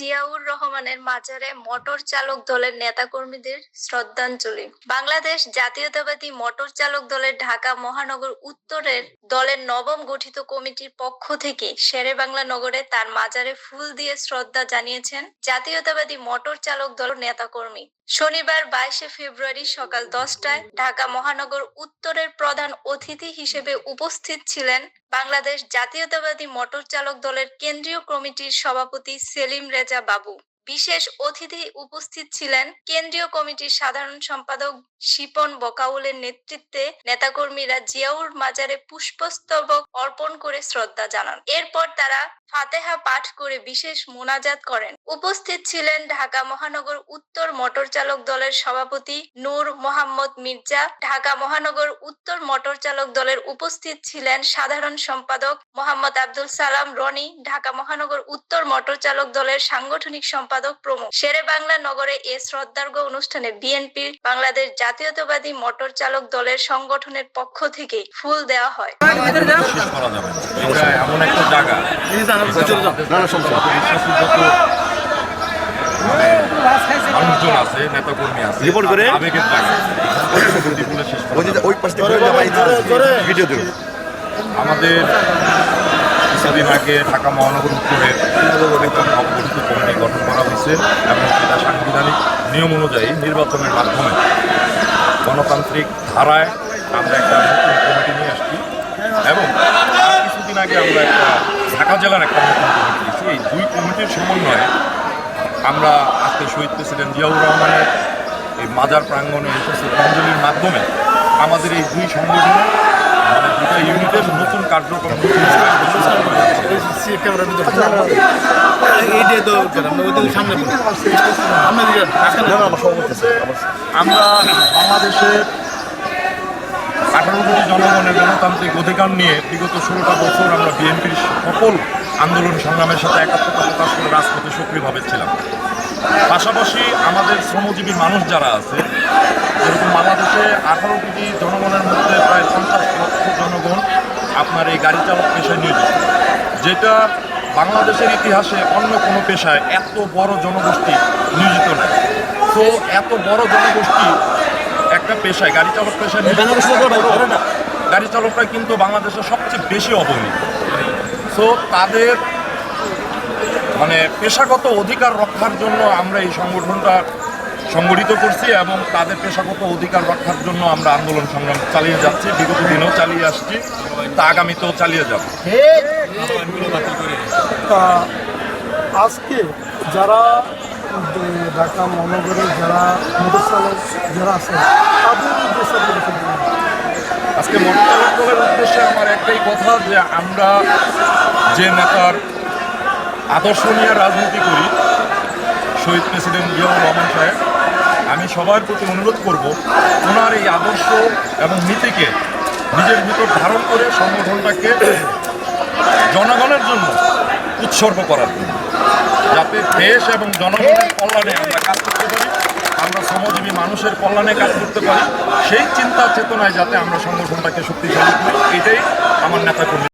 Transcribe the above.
জিয়াউর রহমানের মাজারে মোটর চালক দলের নেতাকর্মীদের শ্রদ্ধাঞ্জলি। বাংলাদেশ জাতীয়তাবাদী মোটর চালক দলের ঢাকা মহানগর উত্তরের দলের নবম গঠিত কমিটির পক্ষ থেকে শেরে বাংলা নগরে তার মাজারে ফুল দিয়ে শ্রদ্ধা জানিয়েছেন জাতীয়তাবাদী মোটর চালক দল নেতাকর্মী। শনিবার বাইশে ফেব্রুয়ারি সকাল দশটায় ঢাকা মহানগর উত্তরের প্রধান অতিথি হিসেবে উপস্থিত ছিলেন বাংলাদেশ জাতীয়তাবাদী মোটর চালক দলের কেন্দ্রীয় কমিটির সভাপতি সেলিম রেজা। বাবু। বিশেষ অতিথি উপস্থিত ছিলেন কেন্দ্রীয় কমিটির সাধারণ সম্পাদক শিপন বকাউলের নেতৃত্বে নেতাকর্মীরা জিয়াউর মাজারে পুষ্পস্তবক অর্পণ করে শ্রদ্ধা জানান। এরপর তারা ফাতেহা পাঠ করে বিশেষ মোনাজাত করেন। উপস্থিত ছিলেন ঢাকা মহানগর উত্তর মোটর চালক দলের সভাপতি নূর মোহাম্মদ মির্জা। ঢাকা মহানগর উত্তর মোটর চালক দলের উপস্থিত ছিলেন সাধারণ সম্পাদক মোহাম্মদ আব্দুল সালাম রনি। ঢাকা মহানগর উত্তর মোটর চালক দলের সাংগঠনিক সম্পাদক প্রমুখ। শেরে বাংলা নগরে এ শ্রদ্ধার্ঘ অনুষ্ঠানে বিএনপি বাংলাদেশ জাতীয়তাবাদী মোটর চালক দলের সংগঠনের পক্ষ থেকে ফুল দেওয়া হয়। যাবে না। মানে মানুষজন আছে নেতাকর্মী আছে রিপোর্ট করে? আবেগের ওই পাশে ভিডিও দেবো আমাদের কিছুদিন আগে ঢাকা মহানগর উত্তরের একটা নবগঠিত কমিটি গঠন করা হয়েছে এবং সেটা সাংবিধানিক নিয়ম অনুযায়ী নির্বাচনের মাধ্যমে গণতান্ত্রিক ধারায় আমরা একটা নতুন কমিটি নিয়ে আসছি এবং কিছুদিন আগে আমরা একটা ঢাকা জেলার একটা কমিটি এই দুই কমিটির সমন্বয়ে আমরা আজকে শহীদ প্রেসিডেন্ট জিয়াউর রহমানের এই মাজার প্রাঙ্গণে এসে শ্রদ্ধাঞ্জলির মাধ্যমে আমাদের এই দুই সংগঠনের মানে দুটা ইউনিটের নতুন কার্যক্রম আমরা বাংলাদেশের আঠারো কোটি জনগণের গণতান্ত্রিক অধিকার নিয়ে বিগত ষোলোটা বছর আমরা বিএনপির সকল আন্দোলন সংগ্রামের সাথে একাত্মতা প্রকাশ করে রাজপথে সক্রিয়ভাবে ছিলাম। পাশাপাশি আমাদের শ্রমজীবী মানুষ যারা আছে, যেরকম বাংলাদেশে আঠারো কোটি জনগণের মধ্যে প্রায় পঞ্চাশ লক্ষ জনগণ আপনার এই গাড়ি চালক পেশায় নিয়োজিত। যেটা বাংলাদেশের ইতিহাসে অন্য কোনো পেশায় এত বড় জনগোষ্ঠী নিয়োজিত নেই। তো এত বড় জনগোষ্ঠী একটা পেশায় গাড়ি চালক পেশায় গাড়ি চালকরা কিন্তু বাংলাদেশের সবচেয়ে বেশি অবহেলিত সো তাদের মানে পেশাগত অধিকার রক্ষার জন্য আমরা এই সংগঠনটা সংগঠিত করছি এবং তাদের পেশাগত অধিকার রক্ষার জন্য আমরা আন্দোলন সংগ্রাম চালিয়ে যাচ্ছি। বিগত দিনেও চালিয়ে আসছি। তা আগামীতেও চালিয়ে যাব। আজকে যারা ঢাকা যারা যারা আছে, তাদের। আজকে দলের উদ্দেশ্যে আমার একটাই কথা যে আমরা যে নেতার আদর্শ নিয়ে রাজনীতি করি, শহীদ প্রেসিডেন্ট জিয়াউর রহমান সাহেব, আমি সবার প্রতি অনুরোধ করব, ওনার এই আদর্শ এবং নীতিকে নিজের ভিতর ধারণ করে সংগঠনটাকে জনগণের জন্য উৎসর্গ করার জন্য যাতে দেশ এবং জনগণের কল্যাণে আমরা কাজ করতে পারি, আমরা শ্রমজীবী মানুষের কল্যাণে কাজ করতে পারি, সেই চিন্তা চেতনায় যাতে আমরা সংগঠনটাকে শক্তিশালী করি, এটাই আমার নেতা